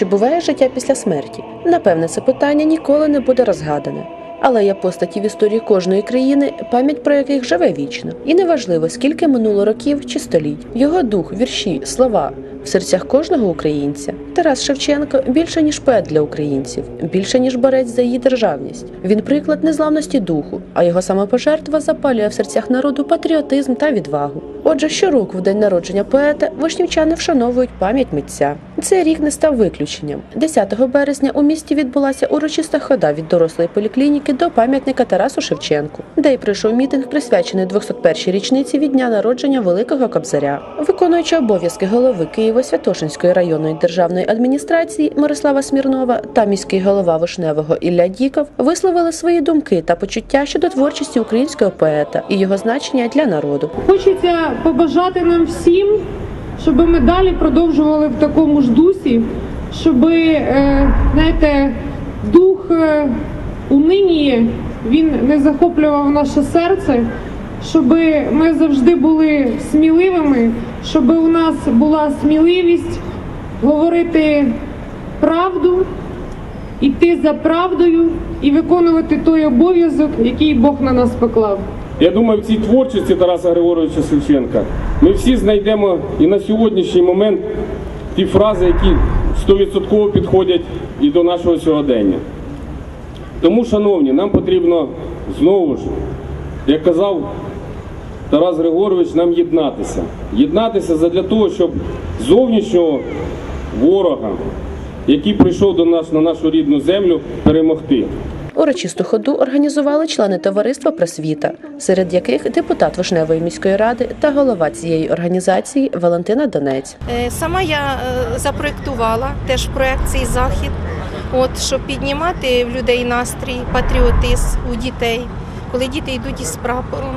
Чи буває життя після смерті? Напевне, це питання ніколи не буде розгадане. Але є постаті в історії кожної країни, пам'ять про яких живе вічно. І неважливо, скільки минуло років чи століть. Його дух, вірші, слова в серцях кожного українця. Тарас Шевченко більше ніж поет для українців, більше ніж борець за її державність. Він приклад незламності духу, а його самопожертва запалює в серцях народу патріотизм та відвагу. Отже, щороку, в день народження поета, вишнівчани вшановують пам'ять митця. Цей рік не став виключенням. 10 березня у місті відбулася урочиста хода від дорослої поліклініки до пам'ятника Тарасу Шевченку, де й прийшов мітинг, присвячений 201-й річниці від дня народження Великого Кобзаря. Виконуючи обов'язки голови Києво-Святошинської районної державної адміністрації Мирослава Смірнова та міський голова Вишневого Ілля Діков висловили свої думки та почуття щодо творчості українського поета і його значення для народу. Хочеться побажати нам всім, щоб ми далі продовжували в такому ж дусі, щоб знаєте, дух е, унинії він не захоплював наше серце, щоб ми завжди були сміливими, щоб у нас була сміливість говорити правду, іти за правдою і виконувати той обов'язок, який Бог на нас поклав. Я думаю, в цій творчості Тараса Григоровича Шевченка ми всі знайдемо і на сьогоднішній момент ті фрази, які стовідсотково підходять і до нашого сьогодення. Тому, шановні, нам потрібно знову ж, як казав Тарас Григорович, нам єднатися. Єднатися задля того, щоб зовнішнього ворога, який прийшов до нас на нашу рідну землю, перемогти. Урочисту ходу організували члени товариства Просвіта, серед яких депутат Вишневої міської ради та голова цієї організації Валентина Донець. Е, Сама я е, запроєктувала теж проект цей захід, от щоб піднімати в людей настрій, патріотизм у дітей, коли діти йдуть із прапором,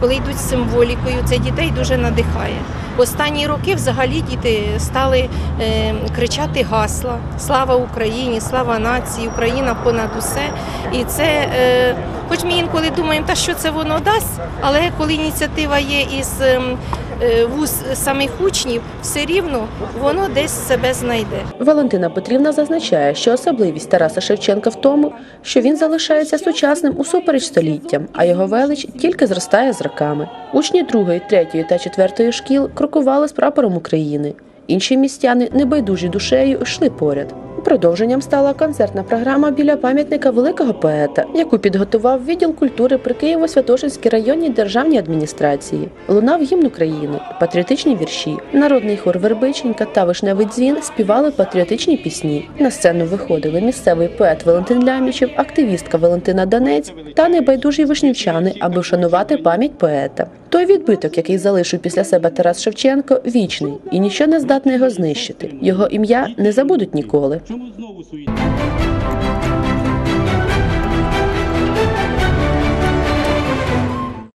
коли йдуть з символікою, це дітей дуже надихає. Останні роки взагалі діти стали е, кричати гасла Слава Україні, слава нації, Україна понад усе. І це, е, хоч ми інколи думаємо, та що це воно дасть, але коли ініціатива є із ем, е, вуз самих учнів, все рівно воно десь себе знайде. Валентина Петрівна зазначає, що особливість Тараса Шевченка в тому, що він залишається сучасним усупереч століттям, а його велич тільки зростає з роками. Учні другої, третьої та четвертої шкіл крокували з прапором України. Інші містяни, небайдужі душею, йшли поряд. Продовженням стала концертна програма біля пам'ятника великого поета, яку підготував відділ культури при Києво-Святошинській районній державній адміністрації. Лунав гімн України, патріотичні вірші, народний хор Вербиченька та вишневий дзвін співали патріотичні пісні. На сцену виходили місцевий поет Валентин Лямічев, активістка Валентина Донець та небайдужі вишнівчани, аби вшанувати пам'ять поета. Той відбиток, який залишив після себе Тарас Шевченко, вічний і ніщо не здатне його знищити. Його ім'я не забудуть ніколи чому знову суїтися?